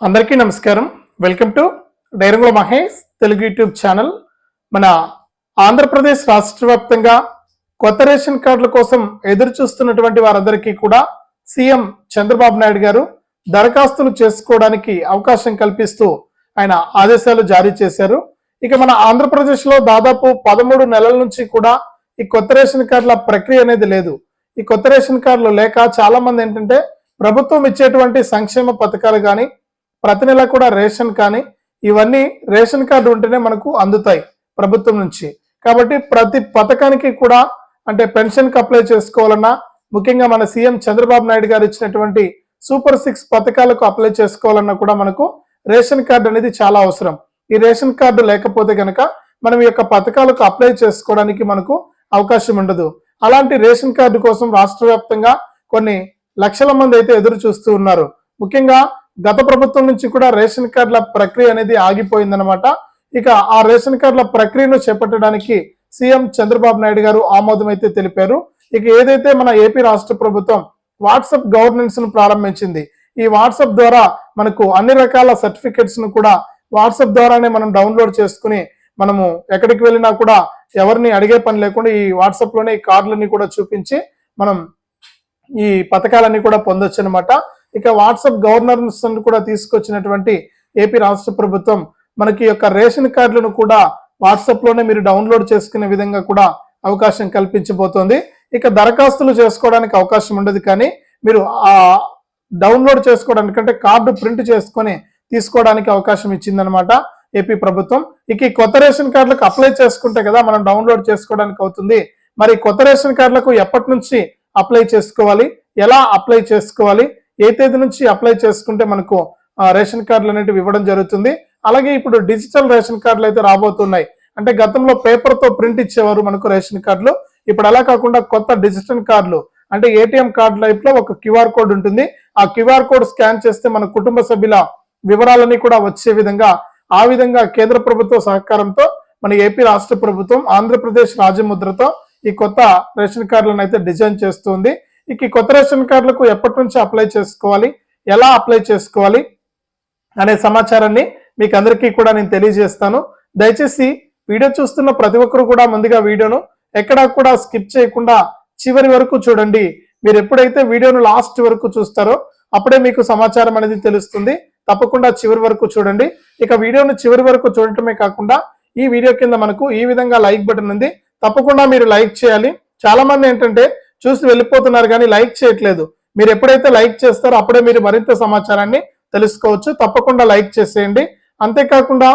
అందరికీ నమస్కారం. Welcome to డైరంగుల Mahesh Telugu YouTube channel. మన ఆంధ్రప్రదేశ్ రాష్ట్ర వ్యాప్తంగా కొత్త రేషన్ కార్డుల కోసం ఎదురు చూస్తున్నటువంటి వారందరికీ కూడా సీఎం చంద్రబాబు నాయుడు గారు దరఖాస్తులు చేసుకోవడానికి అవకాశం కల్పిస్తూ ఆయన ఆదేశాలు జారీ చేశారు. ఇక మన ఆంధ్రప్రదేశ్లో దాదాపు పదమూడు నెలల నుంచి కూడా ఈ కొత్త రేషన్ కార్డుల ప్రక్రియ అనేది లేదు. ఈ కొత్త రేషన్ కార్డులు లేక చాలా మంది ఏంటంటే ప్రభుత్వం ఇచ్చేటువంటి సంక్షేమ పథకాలు కానీ ప్రతి నెల కూడా రేషన్ కానీ ఇవన్నీ రేషన్ కార్డు ఉంటేనే మనకు అందుతాయి ప్రభుత్వం నుంచి. కాబట్టి ప్రతి పథకానికి కూడా అంటే పెన్షన్కి అప్లై చేసుకోవాలన్నా ముఖ్యంగా మన సీఎం చంద్రబాబు నాయుడు గారు ఇచ్చినటువంటి సూపర్ సిక్స్ పథకాలకు అప్లై చేసుకోవాలన్నా కూడా మనకు రేషన్ కార్డు అనేది చాలా అవసరం. ఈ రేషన్ కార్డు లేకపోతే కనుక మనం ఈ యొక్క పథకాలకు అప్లై చేసుకోవడానికి మనకు అవకాశం ఉండదు. అలాంటి రేషన్ కార్డు కోసం రాష్ట్ర వ్యాప్తంగా కొన్ని లక్షల మంది అయితే ఎదురు చూస్తూ ఉన్నారు. ముఖ్యంగా గత ప్రభుత్వం నుంచి కూడా రేషన్ కార్డుల ప్రక్రియ అనేది ఆగిపోయిందనమాట ఇక ఆ రేషన్ కార్డుల ప్రక్రియను చేపట్టడానికి సీఎం చంద్రబాబు నాయుడు గారు ఆమోదం అయితే తెలిపారు. ఇక ఏదైతే మన ఏపీ రాష్ట్ర ప్రభుత్వం వాట్సాప్ గవర్నెన్స్ను ప్రారంభించింది ఈ వాట్సాప్ ద్వారా మనకు అన్ని రకాల సర్టిఫికెట్స్ను కూడా వాట్సాప్ ద్వారానే మనం డౌన్లోడ్ చేసుకుని మనము ఎక్కడికి వెళ్ళినా కూడా ఎవరిని అడిగే పని లేకుండా ఈ వాట్సాప్లోనే ఈ కార్డులన్నీ కూడా చూపించి మనం ఈ పథకాలన్నీ కూడా పొందొచ్చు అనమాట ఇక వాట్సాప్ గవర్నర్స్ కూడా తీసుకొచ్చినటువంటి ఏపీ రాష్ట్ర ప్రభుత్వం మనకి యొక్క రేషన్ కార్డులను కూడా వాట్సాప్లోనే మీరు డౌన్లోడ్ చేసుకునే విధంగా కూడా అవకాశం కల్పించబోతోంది. ఇక దరఖాస్తులు చేసుకోవడానికి అవకాశం ఉండదు కానీ మీరు ఆ డౌన్లోడ్ చేసుకోవడానికి అంటే కార్డు ప్రింట్ చేసుకొని తీసుకోవడానికి అవకాశం ఇచ్చిందనమాట ఏపీ ప్రభుత్వం. ఇక ఈ కొత్త రేషన్ కార్డులకు అప్లై చేసుకుంటే కదా మనం డౌన్లోడ్ చేసుకోవడానికి అవుతుంది. మరి కొత్త రేషన్ కార్డులకు ఎప్పటి నుంచి అప్లై చేసుకోవాలి? ఎలా అప్లై చేసుకోవాలి? ఏ తేదీ నుంచి అప్లై చేసుకుంటే మనకు రేషన్ కార్డులు అనేటివి ఇవ్వడం జరుగుతుంది. అలాగే ఇప్పుడు డిజిటల్ రేషన్ కార్డులు అయితే రాబోతున్నాయి. అంటే గతంలో పేపర్తో ప్రింట్ ఇచ్చేవారు మనకు రేషన్ కార్డులు. ఇప్పుడు అలా కాకుండా కొత్త డిజిటల్ కార్డులు అంటే ఏటీఎం కార్డు లైఫ్లో ఒక క్యూఆర్ కోడ్ ఉంటుంది. ఆ క్యూఆర్ కోడ్ స్కాన్ చేస్తే మన కుటుంబ సభ్యుల వివరాలన్నీ కూడా వచ్చే విధంగా ఆ విధంగా కేంద్ర ప్రభుత్వ సహకారంతో మన ఏపీ రాష్ట్ర ప్రభుత్వం ఆంధ్రప్రదేశ్ రాజముద్రతో ఈ కొత్త రేషన్ కార్డులను అయితే డిజైన్ చేస్తుంది. ఇక ఈ కొత్త రేషన్ కార్డులకు ఎప్పటి నుంచి అప్లై చేసుకోవాలి? ఎలా అప్లై చేసుకోవాలి? అనే సమాచారాన్ని మీకు అందరికీ కూడా నేను తెలియజేస్తాను. దయచేసి వీడియో చూస్తున్న ప్రతి ఒక్కరు కూడా ముందుగా వీడియోను ఎక్కడా కూడా స్కిప్ చేయకుండా చివరి వరకు చూడండి. మీరు ఎప్పుడైతే వీడియోను లాస్ట్ వరకు చూస్తారో అప్పుడే మీకు సమాచారం అనేది తెలుస్తుంది. తప్పకుండా చివరి వరకు చూడండి. ఇక వీడియోను చివరి వరకు చూడటమే కాకుండా ఈ వీడియో కింద మనకు ఈ విధంగా లైక్ బటన్ ఉంది. తప్పకుండా మీరు లైక్ చేయాలి. చాలా మంది ఏంటంటే చూసి వెళ్ళిపోతున్నారు కానీ లైక్ చేయట్లేదు. మీరు ఎప్పుడైతే లైక్ చేస్తారో అప్పుడే మీరు మరింత సమాచారాన్ని తెలుసుకోవచ్చు. తప్పకుండా లైక్ చేసేయండి. అంతేకాకుండా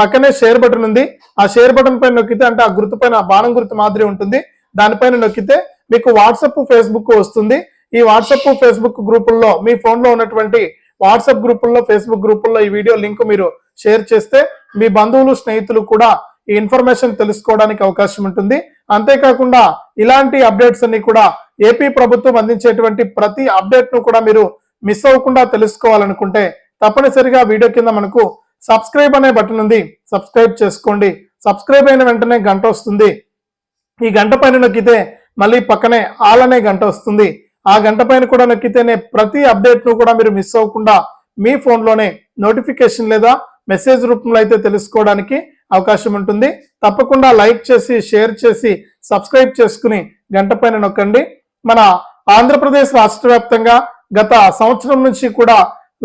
పక్కనే షేర్ బటన్ ఉంది. ఆ షేర్ బటన్ పైన నొక్కితే అంటే ఆ గుర్తు పైన బాణం గుర్తు మాదిరి ఉంటుంది. దానిపైన నొక్కితే మీకు వాట్సప్ ఫేస్బుక్ వస్తుంది. ఈ వాట్సప్ ఫేస్బుక్ గ్రూపుల్లో మీ ఫోన్లో ఉన్నటువంటి వాట్సాప్ గ్రూపుల్లో ఫేస్బుక్ గ్రూపుల్లో ఈ వీడియో లింక్ మీరు షేర్ చేస్తే మీ బంధువులు స్నేహితులు కూడా ఈ ఇన్ఫర్మేషన్ తెలుసుకోవడానికి అవకాశం ఉంటుంది. అంతేకాకుండా ఇలాంటి అప్డేట్స్ అన్ని కూడా ఏపీ ప్రభుత్వం అందించేటువంటి ప్రతి అప్డేట్ను కూడా మీరు మిస్ అవ్వకుండా తెలుసుకోవాలనుకుంటే తప్పనిసరిగా వీడియో కింద మనకు సబ్స్క్రైబ్ అనే బటన్ ఉంది. సబ్స్క్రైబ్ చేసుకోండి. సబ్స్క్రైబ్ అయిన వెంటనే గంట వస్తుంది. ఈ గంట పైన నొక్కితే మళ్ళీ పక్కనే ఆల్ అనే గంట వస్తుంది. ఆ గంట పైన కూడా నొక్కితేనే ప్రతి అప్డేట్ను కూడా మీరు మిస్ అవ్వకుండా మీ ఫోన్లోనే నోటిఫికేషన్ లేదా మెసేజ్ రూపంలో అయితే తెలుసుకోవడానికి అవకాశం ఉంటుంది. తప్పకుండా లైక్ చేసి షేర్ చేసి సబ్స్క్రైబ్ చేసుకుని గంట పైన నొక్కండి. మన ఆంధ్రప్రదేశ్ రాష్ట్ర వ్యాప్తంగా గత సంవత్సరం నుంచి కూడా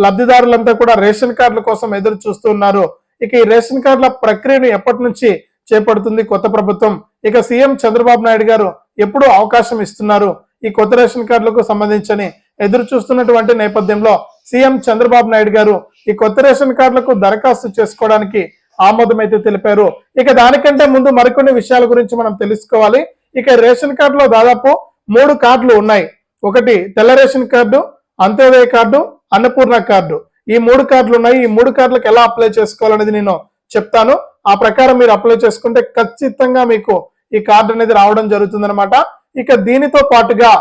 లబ్ధిదారులంతా కూడా రేషన్ కార్డుల కోసం ఎదురు చూస్తున్నారు ఇక ఈ రేషన్ కార్డుల ప్రక్రియను ఎప్పటి నుంచి చేపడుతుంది కొత్త ప్రభుత్వం? ఇక సీఎం చంద్రబాబు నాయుడు గారు ఎప్పుడు అవకాశం ఇస్తున్నారు? ఈ కొత్త రేషన్ కార్డులకు సంబంధించని ఎదురు చూస్తున్నటువంటి నేపథ్యంలో సీఎం చంద్రబాబు నాయుడు గారు ఈ కొత్త రేషన్ కార్డులకు దరఖాస్తు చేసుకోవడానికి ఆమోదం అయితే తెలిపారు. ఇక దానికంటే ముందు మరికొన్ని విషయాల గురించి మనం తెలుసుకోవాలి. ఇక రేషన్ కార్డులో దాదాపు మూడు కార్డులు ఉన్నాయి. ఒకటి తెల్ల ration card Antyodaya card Annapurna card. ఈ మూడు కార్డులు ఉన్నాయి. ఈ మూడు కార్డులకు ఎలా అప్లై చేసుకోవాలనేది నేను చెప్తాను. ఆ ప్రకారం మీరు అప్లై చేసుకుంటే ఖచ్చితంగా మీకు ఈ కార్డు అనేది రావడం జరుగుతుందన్నమాట. ఇక దీనితో పాటుగా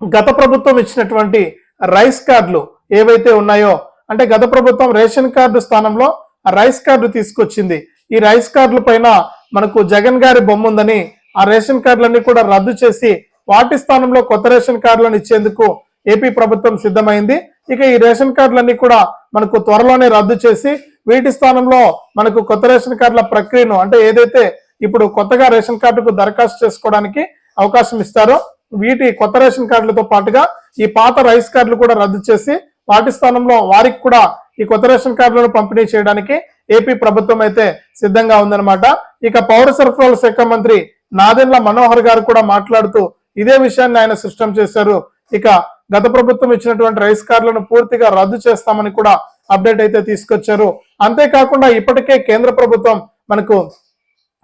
గత ప్రభుత్వం ఇచ్చినటువంటి రైస్ కార్డులు ఏవైతే ఉన్నాయో అంటే గత ప్రభుత్వం రేషన్ కార్డు స్థానంలో రైస్ కార్డు తీసుకొచ్చింది. ఈ రైస్ కార్డుల పైన మనకు జగన్ గారి బొమ్మ ఉందని ఆ రేషన్ కార్డులన్నీ కూడా రద్దు చేసి వాటి స్థానంలో కొత్త రేషన్ కార్డులను ఇచ్చేందుకు ఏపీ ప్రభుత్వం సిద్ధమైంది. ఇక ఈ రేషన్ కార్డులన్నీ కూడా మనకు త్వరలోనే రద్దు చేసి వీటి స్థానంలో మనకు కొత్త రేషన్ కార్డుల ప్రక్రియను అంటే ఏదైతే ఇప్పుడు కొత్తగా రేషన్ కార్డుకు దరఖాస్తు చేసుకోవడానికి అవకాశం ఇస్తారో వీటి కొత్త రేషన్ కార్డులతో పాటుగా ఈ పాత రైస్ కార్డులు కూడా రద్దు చేసి వాటి స్థానంలో వారికి కూడా ఈ కొత్త రేషన్ కార్డులను పంపిణీ చేయడానికి ఏపీ ప్రభుత్వం అయితే సిద్ధంగా ఉందన్నమాట. ఇక పౌర సరఫరాల శాఖ మంత్రి నాదెండ్ల మనోహర్ గారు కూడా మాట్లాడుతూ ఇదే విషయాన్ని ఆయన స్పష్టం చేశారు. ఇక గత ప్రభుత్వం ఇచ్చినటువంటి రైస్ కార్డులను పూర్తిగా రద్దు చేస్తామని కూడా అప్డేట్ అయితే తీసుకొచ్చారు. అంతేకాకుండా ఇప్పటికే కేంద్ర ప్రభుత్వం మనకు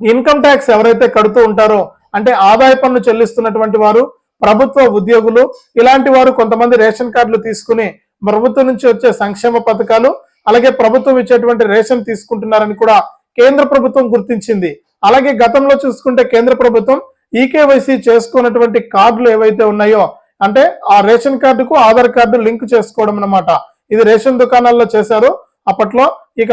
ఇన్కమ్ ట్యాక్స్ ఎవరైతే కడుతూ ఉంటారో అంటే ఆదాయ పన్ను చెల్లిస్తున్నటువంటి వారు ప్రభుత్వ ఉద్యోగులు ఇలాంటి వారు కొంతమంది రేషన్ కార్డులు తీసుకుని ప్రభుత్వం నుంచి వచ్చే సంక్షేమ పథకాలు అలాగే ప్రభుత్వం ఇచ్చేటువంటి రేషన్ తీసుకుంటున్నారని కూడా కేంద్ర ప్రభుత్వం గుర్తించింది. అలాగే గతంలో చూసుకుంటే కేంద్ర ప్రభుత్వం ఈకేవైసీ చేసుకున్నటువంటి కార్డులు ఏవైతే ఉన్నాయో అంటే ఆ రేషన్ కార్డుకు ఆధార్ కార్డు లింక్ చేసుకోవడం అన్నమాట. ఇది రేషన్ దుకాణాల్లో చేశారు. అప్పట్లో ఇక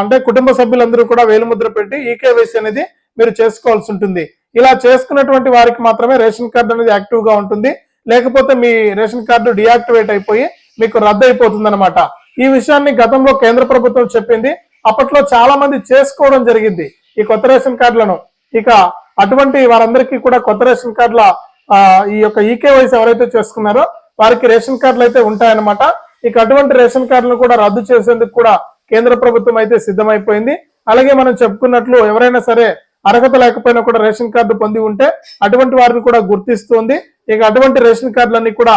అంటే కుటుంబ సభ్యులందరూ కూడా వేలుముద్ర పెట్టి ఈకేవైసీ అనేది మీరు చేసుకోవాల్సి ఉంటుంది. ఇలా చేసుకున్నటువంటి వారికి మాత్రమే రేషన్ కార్డు అనేది యాక్టివ్గా ఉంటుంది. లేకపోతే మీ రేషన్ కార్డు డియాక్టివేట్ అయిపోయి మీకు రద్దు అయిపోతుంది అనమాట ఈ విషయాన్ని గతంలో కేంద్ర ప్రభుత్వం చెప్పింది. అప్పట్లో చాలా మంది చేసుకోవడం జరిగింది ఈ కొత్త రేషన్ కార్డులను. ఇక అటువంటి వారందరికీ కూడా కొత్త రేషన్ కార్డుల ఆ, ఈ యొక్క ఈకేవైసీ ఎవరైతే చేసుకున్నారో వారికి రేషన్ కార్డులు అయితే ఉంటాయన్నమాట. ఇక అటువంటి రేషన్ కార్డులను కూడా రద్దు చేసేందుకు కూడా కేంద్ర ప్రభుత్వం అయితే సిద్ధమైపోయింది. అలాగే మనం చెప్పుకున్నట్లు ఎవరైనా సరే అర్హత లేకపోయినా కూడా రేషన్ కార్డు పొంది ఉంటే అటువంటి వారిని కూడా గుర్తిస్తుంది. ఇక అటువంటి రేషన్ కార్డులన్నీ కూడా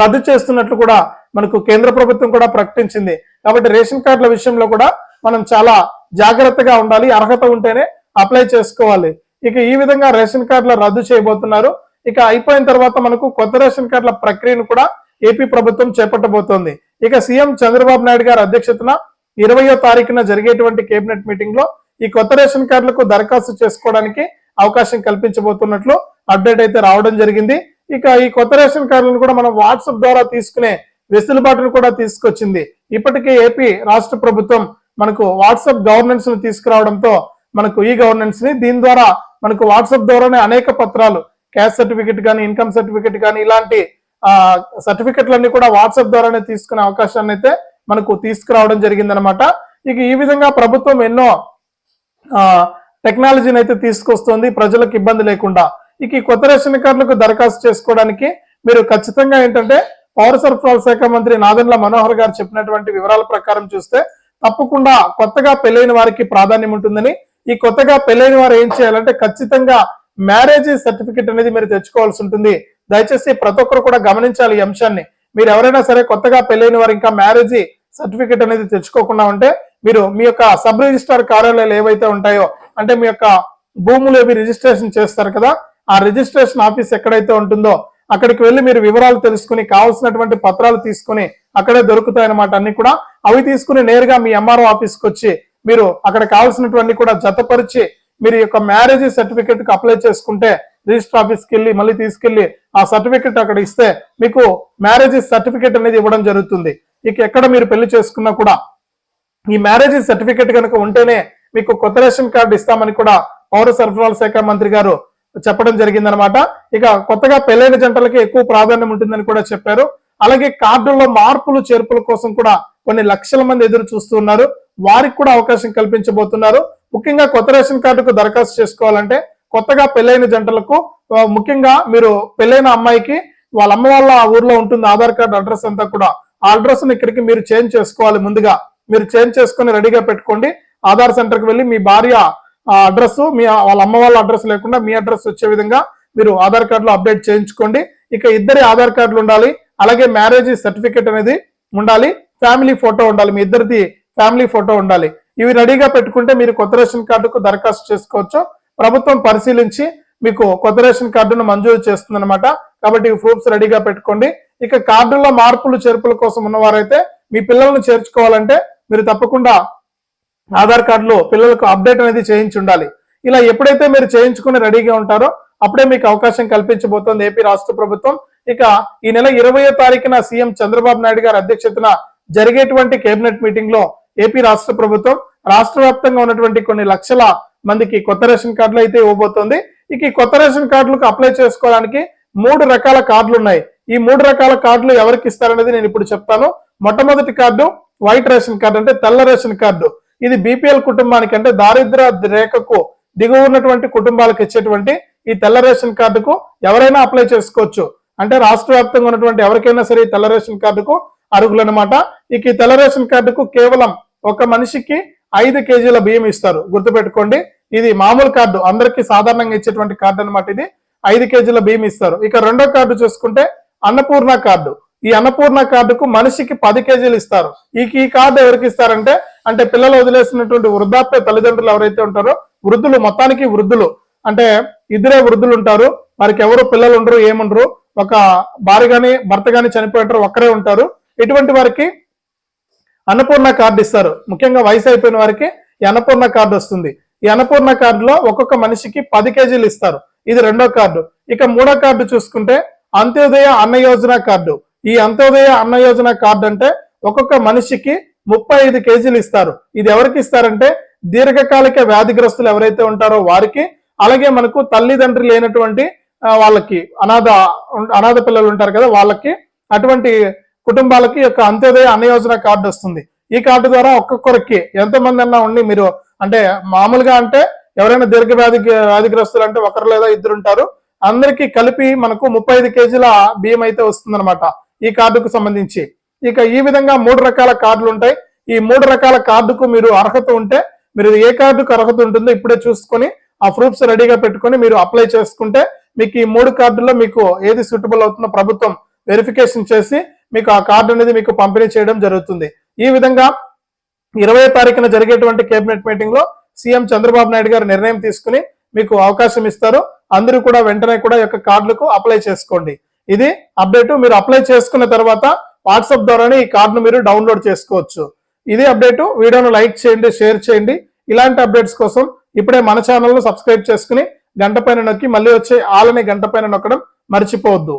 రద్దు చేస్తున్నట్లు కూడా మనకు కేంద్ర ప్రభుత్వం కూడా ప్రకటించింది. కాబట్టి రేషన్ కార్డుల విషయంలో కూడా మనం చాలా జాగ్రత్తగా ఉండాలి అర్హత ఉంటేనే అప్లై చేసుకోవాలి. ఇక ఈ విధంగా రేషన్ కార్డుల రద్దు చేయబోతున్నారు. ఇక అయిపోయిన తర్వాత మనకు కొత్త రేషన్ కార్డుల ప్రక్రియను కూడా ఏపీ ప్రభుత్వం చేపట్టబోతోంది. ఇక సీఎం చంద్రబాబు నాయుడు గారి అధ్యక్షతన ఇరవయో తారీఖున జరిగేటువంటి కేబినెట్ మీటింగ్లో ఈ కొత్త రేషన్ కార్డులకు దరఖాస్తు చేసుకోవడానికి అవకాశం కల్పించబోతున్నట్లు అప్డేట్ అయితే రావడం జరిగింది. ఇక ఈ కొత్త రేషన్ కార్డులను కూడా మనం వాట్సాప్ ద్వారా తీసుకునే వెసులుబాటును కూడా తీసుకొచ్చింది. ఇప్పటికే ఏపీ రాష్ట్ర ప్రభుత్వం మనకు వాట్సాప్ గవర్నెన్స్ను తీసుకురావడంతో మనకు ఈ గవర్నెన్స్ని దీని ద్వారా మనకు వాట్సాప్ ద్వారానే అనేక పత్రాలు క్యాష్ సర్టిఫికెట్ కానీ ఇన్కమ్ సర్టిఫికెట్ కానీ ఇలాంటి ఆ సర్టిఫికెట్లన్నీ కూడా వాట్సాప్ ద్వారానే తీసుకునే అవకాశాన్ని అయితే మనకు తీసుకురావడం జరిగిందనమాట ఇక ఈ విధంగా ప్రభుత్వం ఎన్నో ఆ టెక్నాలజీని అయితే తీసుకొస్తుంది. ప్రజలకు ఇబ్బంది లేకుండా. ఇక ఈ కొత్త రేషన్ కార్డులకు దరఖాస్తు చేసుకోవడానికి మీరు ఖచ్చితంగా ఏంటంటే పౌర సరఫరాల శాఖ మంత్రి నాదెండ్ల మనోహర్ గారు చెప్పినటువంటి వివరాల ప్రకారం చూస్తే తప్పకుండా కొత్తగా పెళ్ళైన వారికి ప్రాధాన్యం ఉంటుందని ఈ కొత్తగా పెళ్ళైన వారు ఏం చేయాలంటే ఖచ్చితంగా మ్యారేజ్ సర్టిఫికేట్ అనేది మీరు తెచ్చుకోవాల్సి ఉంటుంది. దయచేసి ప్రతి ఒక్కరు కూడా గమనించాలి ఈ అంశాన్ని. మీరు ఎవరైనా సరే కొత్తగా పెళ్ళైన వారు ఇంకా మ్యారేజ్ సర్టిఫికేట్ అనేది తెచ్చుకోకుండా ఉంటే మీరు మీ యొక్క సబ్ రిజిస్ట్రార్ కార్యాలయాలు ఏవైతే ఉంటాయో అంటే మీ యొక్క భూములు ఏవి రిజిస్ట్రేషన్ చేస్తారు కదా ఆ రిజిస్ట్రేషన్ ఆఫీస్ ఎక్కడైతే ఉంటుందో అక్కడికి వెళ్ళి మీరు వివరాలు తెలుసుకుని కావాల్సినటువంటి పత్రాలు తీసుకుని అక్కడే దొరుకుతాయి అన్నమాట అన్ని కూడా. అవి తీసుకుని నేరుగా మీ ఎంఆర్ఓ ఆఫీస్కి వచ్చి మీరు అక్కడ కావాల్సినటువంటి కూడా జతపరిచి మీరు యొక్క మ్యారేజ్ సర్టిఫికెట్కు అప్లై చేసుకుంటే రిజిస్టర్ ఆఫీస్కి వెళ్ళి మళ్ళీ తీసుకెళ్ళి ఆ సర్టిఫికెట్ అక్కడ ఇస్తే మీకు మ్యారేజ్ సర్టిఫికెట్ అనేది ఇవ్వడం జరుగుతుంది. ఇక ఎక్కడ మీరు పెళ్ళి చేసుకున్నా కూడా ఈ మ్యారేజ్ సర్టిఫికెట్ కనుక ఉంటేనే మీకు కొత్త రేషన్ కార్డు ఇస్తామని కూడా పౌర సరఫరాల శాఖ మంత్రి గారు చెప్పడం జరిగిందనమాట. ఇక కొత్తగా పెళ్ళైన జంటలకి ఎక్కువ ప్రాధాన్యం ఉంటుందని కూడా చెప్పారు. అలాగే కార్డుల్లో మార్పులు చేర్పుల కోసం కూడా కొన్ని లక్షల మంది ఎదురు చూస్తున్నారు వారికి కూడా అవకాశం కల్పించబోతున్నారు. ముఖ్యంగా కొత్త రేషన్ కార్డుకు దరఖాస్తు చేసుకోవాలంటే కొత్తగా పెళ్ళైన జంటలకు ముఖ్యంగా మీరు పెళ్ళైన అమ్మాయికి వాళ్ళ అమ్మ వాళ్ళ ఊర్లో ఉంటుంది ఆధార్ కార్డు అడ్రస్ అంతా కూడా. ఆ అడ్రస్ ఇక్కడికి మీరు చేంజ్ చేసుకోవాలి ముందుగా. మీరు చేంజ్ చేసుకొని రెడీగా పెట్టుకోండి. ఆధార్ సెంటర్కి వెళ్ళి మీ భార్య అడ్రస్ మీ వాళ్ళ అమ్మ వాళ్ళ అడ్రస్ లేకుండా మీ అడ్రస్ వచ్చే విధంగా మీరు ఆధార్ కార్డులో అప్డేట్ చేయించుకోండి. ఇక ఇద్దరి ఆధార్ కార్డులు ఉండాలి. అలాగే మ్యారేజ్ సర్టిఫికేట్ అనేది ఉండాలి. ఫ్యామిలీ ఫోటో ఉండాలి. మీ ఇద్దరిది ఫ్యామిలీ ఫోటో ఉండాలి. ఇవి రెడీగా పెట్టుకుంటే మీరు కొత్త రేషన్ కార్డుకు దరఖాస్తు చేసుకోవచ్చు. ప్రభుత్వం పరిశీలించి మీకు కొత్త రేషన్ కార్డును మంజూరు చేస్తుందన్నమాట. కాబట్టి ఈ ప్రూఫ్స్ రెడీగా పెట్టుకోండి. ఇక కార్డుల్లో మార్పులు చేర్పుల కోసం ఉన్నవారైతే మీ పిల్లలను చేర్చుకోవాలంటే మీరు తప్పకుండా ఆధార్ కార్డులో పిల్లలకు అప్డేట్ అనేది చేయించి ఉండాలి ఇలా ఎప్పుడైతే మీరు చేయించుకుని రెడీగా ఉంటారో అప్పుడే మీకు అవకాశం కల్పించబోతోంది ఏపీ రాష్ట్ర ప్రభుత్వం. ఇక ఈ నెల ఇరవయో తారీఖున సీఎం చంద్రబాబు నాయుడు గారి అధ్యక్షతన జరిగేటువంటి కేబినెట్ మీటింగ్లో ఏపీ రాష్ట్ర ప్రభుత్వం రాష్ట్ర వ్యాప్తంగా ఉన్నటువంటి కొన్ని లక్షల మందికి కొత్త రేషన్ కార్డులు అయితే ఇవ్వబోతోంది. ఇక ఈ కొత్త రేషన్ కార్డులకు అప్లై చేసుకోవడానికి మూడు రకాల కార్డులు ఉన్నాయి. ఈ మూడు రకాల కార్డులు ఎవరికి ఇస్తారనేది నేను ఇప్పుడు చెప్తాను. మొట్టమొదటి కార్డు వైట్ రేషన్ కార్డు అంటే తెల్ల రేషన్ కార్డు. ఇది బీపీఎల్ కుటుంబానికి అంటే దారిద్ర రేఖకు దిగువ ఉన్నటువంటి కుటుంబాలకు ఇచ్చేటువంటి ఈ తెల్ల రేషన్ కార్డుకు ఎవరైనా అప్లై చేసుకోవచ్చు. అంటే రాష్ట్ర వ్యాప్తంగా ఉన్నటువంటి ఎవరికైనా సరే ఈ తెల్ల రేషన్ కార్డుకు అర్హులు అనమాట ఇక ఈ తెల్ల రేషన్ కార్డుకు కేవలం ఒక మనిషికి ఐదు కేజీల బియ్యం ఇస్తారు. గుర్తుపెట్టుకోండి ఇది మామూలు కార్డు. అందరికీ సాధారణంగా ఇచ్చేటువంటి కార్డు అనమాట ఇది. ఐదు కేజీల బియ్యం ఇస్తారు. ఇక రెండో కార్డు చూసుకుంటే అన్నపూర్ణ కార్డు. ఈ అన్నపూర్ణ కార్డుకు మనిషికి పది కేజీలు ఇస్తారు. ఈ ఈ కార్డు ఎవరికి ఇస్తారంటే అంటే పిల్లలు వదిలేసినటువంటి వృద్ధాప్య తల్లిదండ్రులు ఎవరైతే ఉంటారో వృద్ధులు మొత్తానికి వృద్ధులు. అంటే ఇద్దరే వృద్ధులు ఉంటారు వారికి ఎవరు పిల్లలు ఉండరు ఏముండరు. ఒక భార్య కానీ భర్త కానీ చనిపోయారు ఒక్కరే ఉంటారు. ఇటువంటి వారికి అన్నపూర్ణ కార్డు ఇస్తారు. ముఖ్యంగా వయసు అయిపోయిన వారికి ఈ అన్నపూర్ణ కార్డు వస్తుంది. ఈ అన్నపూర్ణ కార్డులో ఒక్కొక్క మనిషికి పది కేజీలు ఇస్తారు. ఇది రెండో కార్డు. ఇక మూడో కార్డు చూసుకుంటే అంత్యోదయ అన్న యోజన కార్డు. ఈ అంత్యోదయ అన్న యోజన కార్డు అంటే ఒక్కొక్క మనిషికి ముప్పై ఐదు కేజీలు ఇస్తారు. ఇది ఎవరికి ఇస్తారంటే దీర్ఘకాలిక వ్యాధిగ్రస్తులు ఎవరైతే ఉంటారో వారికి అలాగే మనకు తల్లిదండ్రి లేనటువంటి వాళ్ళకి అనాథ అనాథ పిల్లలు ఉంటారు కదా వాళ్ళకి అటువంటి కుటుంబాలకి యొక్క అంత్యోదయ అన్న యోజన కార్డు వస్తుంది. ఈ కార్డు ద్వారా ఒక్కొక్కరికి ఎంతమంది అన్నా ఉండి మీరు అంటే మామూలుగా అంటే ఎవరైనా దీర్ఘ వ్యాధి వ్యాధిగ్రస్తులు అంటే ఒకరు లేదా ఇద్దరు ఉంటారు. అందరికీ కలిపి మనకు ముప్పై ఐదు కేజీల బియ్యం అయితే వస్తుందన్నమాట ఈ కార్డుకు సంబంధించి. ఇక ఈ విధంగా మూడు రకాల కార్డులు ఉంటాయి. ఈ మూడు రకాల కార్డుకు మీరు అర్హత ఉంటే మీరు ఏ కార్డుకు అర్హత ఉంటుందో ఇప్పుడే చూసుకొని ఆ ప్రూఫ్స్ రెడీగా పెట్టుకొని మీరు అప్లై చేసుకుంటే మీకు ఈ మూడు కార్డుల్లో మీకు ఏది సూటబుల్ అవుతుందో ప్రభుత్వం వెరిఫికేషన్ చేసి మీకు ఆ కార్డు అనేది మీకు పంపిణీ చేయడం జరుగుతుంది. ఈ విధంగా ఇరవై తారీఖున జరిగేటువంటి కేబినెట్ మీటింగ్లో సీఎం చంద్రబాబు నాయుడు గారు నిర్ణయం తీసుకుని మీకు అవకాశం ఇస్తారు. అందరూ కూడా వెంటనే కూడా ఈ యొక్క కార్డులకు అప్లై చేసుకోండి. ఇది అప్డేట్. మీరు అప్లై చేసుకున్న తర్వాత వాట్సాప్ ద్వారానే ఈ కార్డును మీరు డౌన్లోడ్ చేసుకోవచ్చు. ఇది అప్డేట్. వీడియోను లైక్ చేయండి షేర్ చేయండి. ఇలాంటి అప్డేట్స్ కోసం ఇప్పుడే మన ఛానల్ను సబ్స్క్రైబ్ చేసుకుని గంట పైన నొక్కి మళ్ళీ వచ్చే ఆలని గంట పైన నొక్కడం మర్చిపోవద్దు.